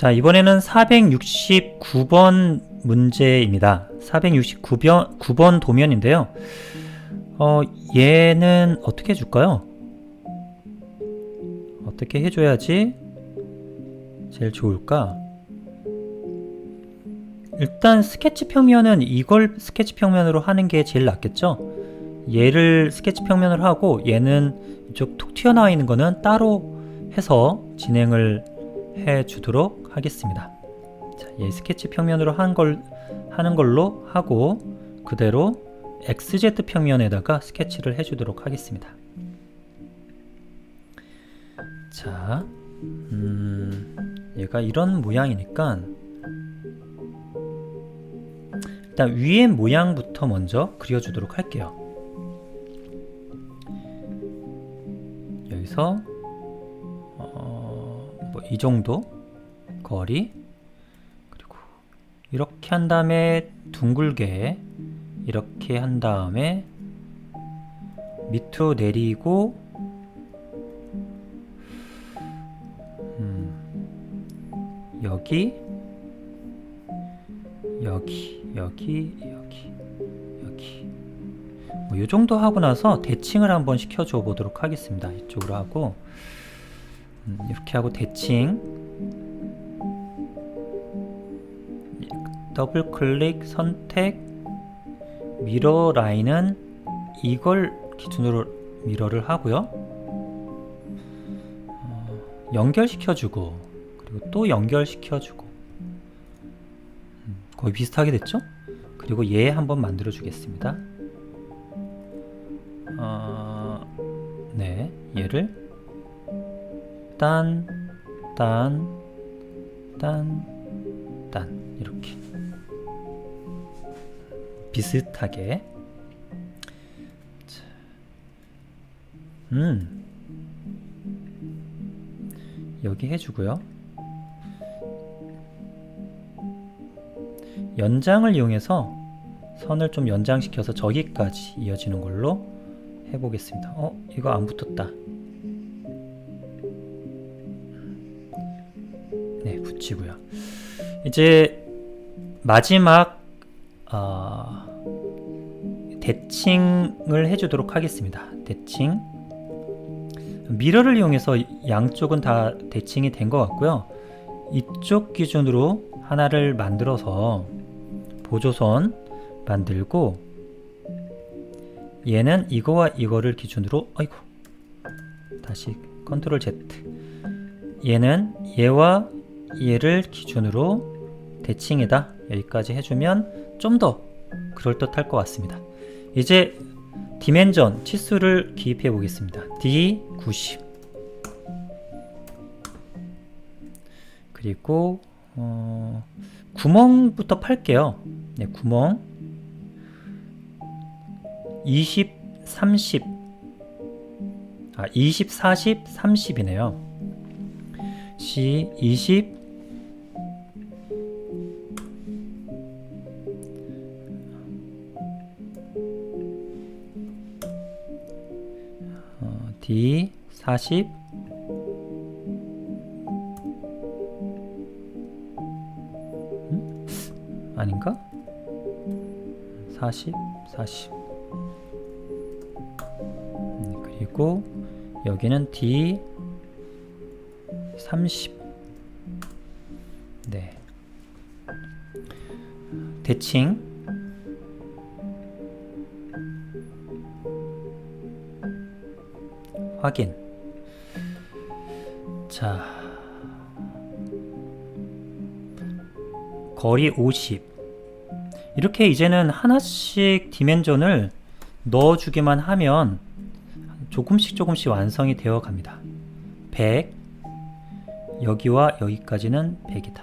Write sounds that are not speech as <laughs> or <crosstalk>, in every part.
자, 이번에는 469번 문제입니다. 469번 9번 도면인데요. 어, 얘는 어떻게 해줄까요? 어떻게 해줘야지 제일 좋을까? 일단 스케치 평면은 이걸 스케치 평면으로 하는 게 제일 낫겠죠? 얘를 스케치 평면으로 하고 얘는 이쪽 툭 튀어나와 있는 거는 따로 해서 진행을 해 주도록 하겠습니다. 자, 얘 스케치 평면으로 한 걸, 하는 걸로 하고 그대로 XZ 평면에다가 스케치를 해 주도록 하겠습니다. 자, 음, 얘가 이런 모양이니까 일단 위의 모양부터 먼저 그려주도록 할게요. 여기서 어, 뭐 이 정도 거리 그리고 이렇게 한 다음에 둥글게 이렇게 한 다음에 밑으로 내리고 음, 여기 여기 여기 여기 여기. 뭐이 정도 하고 나서 대칭을 한번 시켜줘 보도록 하겠습니다. 이쪽으로 하고. 음, 이렇게 하고 대칭 더블 클릭 선택 미러 라인은 이걸 기준으로 미러를 하고요. 어, 연결시켜주고 그리고 또 연결시켜주고 음, 거의 비슷하게 됐죠? 그리고 얘 한번 만들어 주겠습니다. 어, 네, 얘를 딴, 딴, 딴, 딴 이렇게 비슷하게 자, 음 여기 해주고요. 연장을 이용해서 선을 좀 연장시켜서 저기까지 이어지는 걸로 해보겠습니다. 어, 이거 안 붙었다. 네, 붙이고요. 이제 마지막 어, 대칭을 해주도록 하겠습니다. 대칭. 미러를 이용해서 양쪽은 다 대칭이 된 것 같고요. 이쪽 기준으로 하나를 만들어서 보조선 만들고 얘는 이거와 이거를 기준으로 아이고 다시 컨트롤 Z 얘는 얘와 얘를 기준으로 대칭이다 여기까지 해주면 좀 더 그럴듯할 것 같습니다 이제 디멘전 치수를 기입해 보겠습니다. D90 그리고 어, 구멍부터 팔게요. 네, 구멍 20, 30 아, 20, 40, 30이네요. C20 더하기 40 음? 아닌가? 40 40 음, 그리고 여기는 D 30 네. 대칭 확인. 자. 거리 50. 이렇게 이제는 하나씩 디멘전을 넣어주기만 하면 조금씩 조금씩 완성이 되어 갑니다. 100. 여기와 여기까지는 100이다.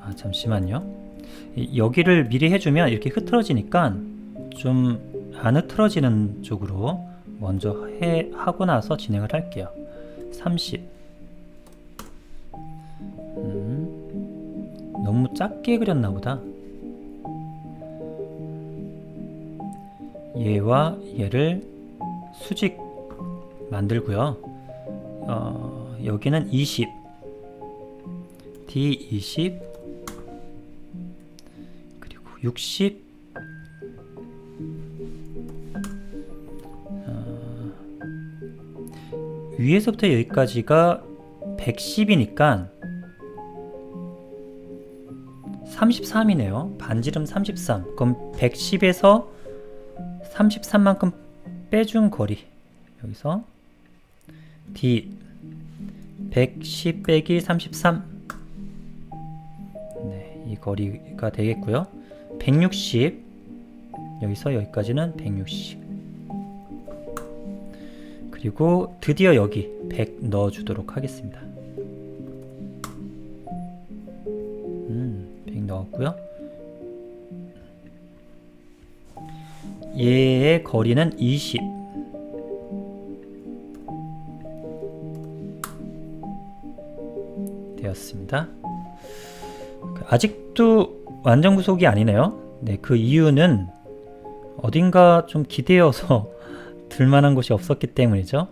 아, 잠시만요. 이- 여기를 미리 해주면 이렇게 흐트러지니까 좀안 흐트러지는 쪽으로 먼저 해, 하고 나서 진행을 할게요. 30. 음, 너무 작게 그렸나 보다. 얘와 얘를 수직 만들고요. 어, 여기는 20 D20 그리고 60 위에서부터 여기까지가 110이니까 33이네요. 반지름 33. 그럼 110에서 33만큼 빼준 거리. 여기서 D 110 빼기 33. 네, 이 거리가 되겠고요. 160 여기서 여기까지는 160. 그리고 드디어 여기 100 넣어 주도록 하겠습니다. 음, 100 넣었고요. 얘의 거리는 20. 되었습니다. 아직도 완전 구속이 아니네요. 네, 그 이유는 어딘가 좀 기대어서 <laughs> 들만한 곳이 없었기 때문이죠.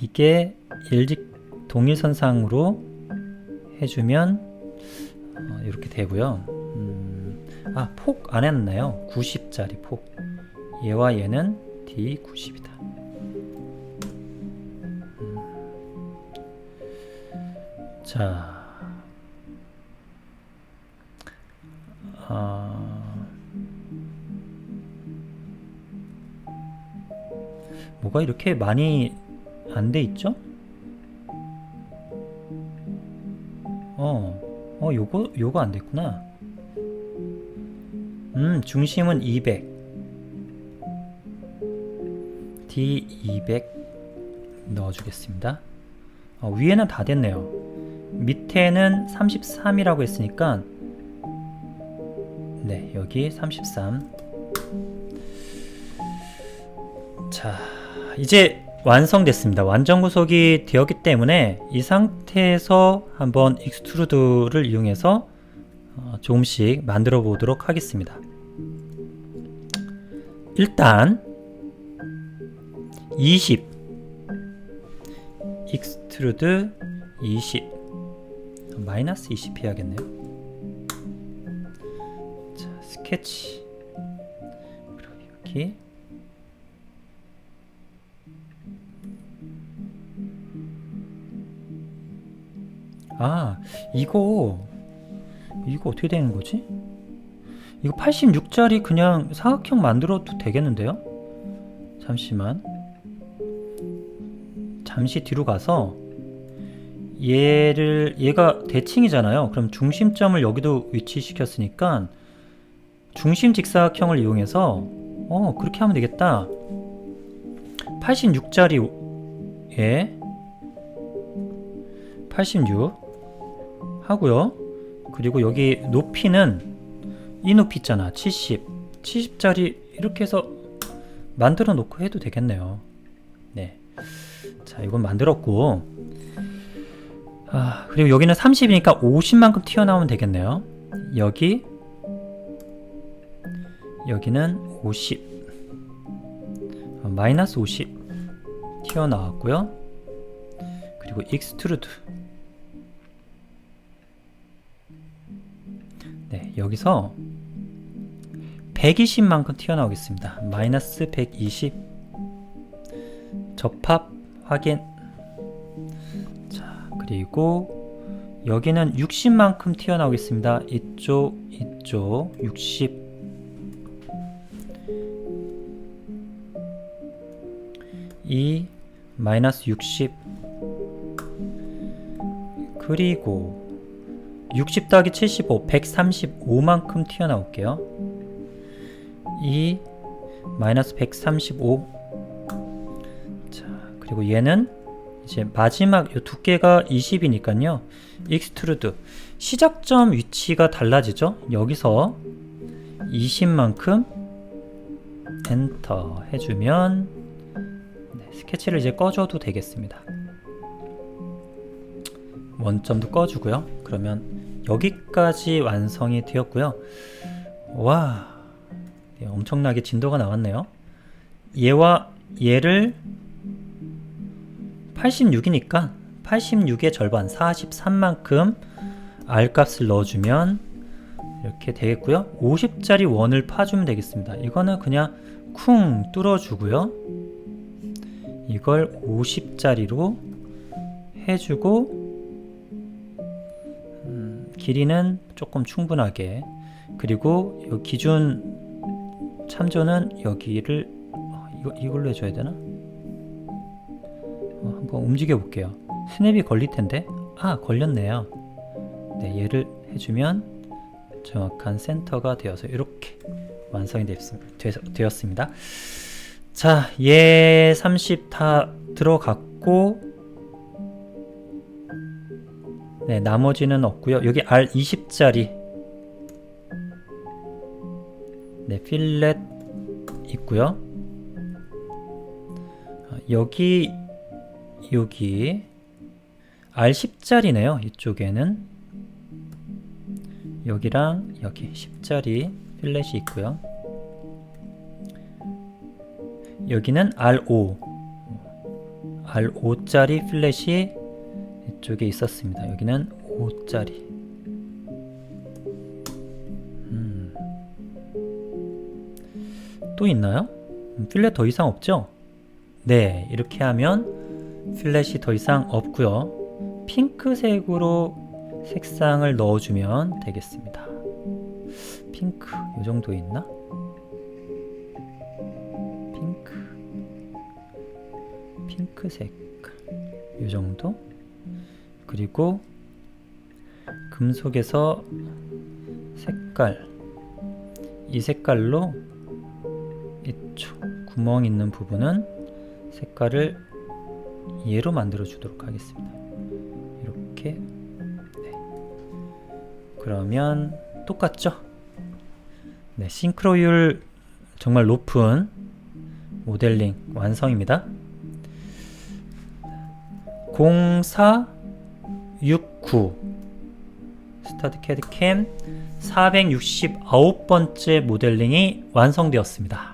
이게 일직 동일선상으로 해주면 어, 이렇게 되고요. 음, 아, 폭 안 했나요? 90짜리 폭. 얘와 얘는 D90이다. 자, 아, 뭐가 이렇게 많이 안 돼 있죠? 어, 어, 요거, 요거 안 됐구나. 음, 중심은 200. D200 넣어주겠습니다. 어, 위에는 다 됐네요. 밑에는 33이라고 했으니까 네 여기 33 자, 이제 완성됐습니다. 완전 구속이 되었기 때문에 이 상태에서 한번 익스트루드를 이용해서 어, 조금씩 만들어 보도록 하겠습니다. 일단 20 익스트루드 20 마이너스 20 해야겠네요. 자, 스케치 그리고 여기 아, 이거 이거 어떻게 되는 거지? 이거 86짜리 그냥 사각형 만들어도 되겠는데요? 잠시만. 잠시 뒤로 가서 얘를 얘가 대칭이잖아요. 그럼 중심점을 여기도 위치시켰으니까 중심 직사각형을 이용해서 어 그렇게 하면 되겠다. 86짜리에 86 하고요. 그리고 여기 높이는 이 높이 있잖아. 70. 70짜리 이렇게 해서 만들어 놓고 해도 되겠네요. 네. 자, 이건 만들었고. 아, 그리고 여기는 30이니까 50만큼 튀어나오면 되겠네요. 여기 여기는 50 어, 마이너스 50 튀어나왔고요. 그리고 익스트루드 네, 여기서 120만큼 튀어나오겠습니다. 마이너스 120 접합 확인 자 그리고 여기는 60만큼 튀어나오겠습니다. 이쪽 이쪽 60이 마이너스 60 그리고 60 더하기 75 135만큼 튀어나올게요. 이 마이너스 135 자, 그리고 얘는 이제 마지막 요 두께가 20이니까요. 익스트루드 시작점 위치가 달라지죠. 여기서 20만큼 엔터 해주면 네, 스케치를 이제 꺼줘도 되겠습니다. 원점도 꺼주고요. 그러면 여기까지 완성이 되었고요. 와, 네, 엄청나게 진도가 나왔네요. 얘와 얘를 86이니까 86의 절반 43만큼 R 값을 넣어주면 이렇게 되겠고요. 50짜리 원을 파주면 되겠습니다. 이거는 그냥 쿵 뚫어주고요. 이걸 50짜리로 해주고 음, 길이는 조금 충분하게 그리고 이 기준 참조는 여기를 어, 이거 이걸로 해줘야 되나? 어, 한번 움직여 볼게요. 스냅이 걸릴 텐데 아 걸렸네요. 네 얘를 해주면 정확한 센터가 되어서 이렇게 완성이 됐, 되었습니다. 자, 얘30 다 들어갔고 네, 나머지는 없고요. 여기 R 20짜리 네, 필렛 있고요. 아, 여기 여기 R 10짜리네요. 이쪽에는 여기랑 여기 10짜리 필렛이 있고요. 여기는 R5 R5짜리 필렛이 이쪽에 있었습니다. 여기는 5짜리 음. 또 있나요? 음, 필렛 더 이상 없죠? 네 이렇게 하면 필렛이 더 이상 없고요 핑크색으로 색상을 넣어주면 되겠습니다 핑크 요 정도 있나? 핑크 핑크색 요 정도 그리고 금속에서 색깔 이 색깔로 이쪽 구멍 있는 부분은 색깔을 얘로 만들어 주도록 하겠습니다. 이렇게. 네. 그러면 똑같죠? 네 싱크로율 정말 높은 모델링 완성입니다 0469 스타드 캐드 캠 469번째 모델링이 완성되었습니다.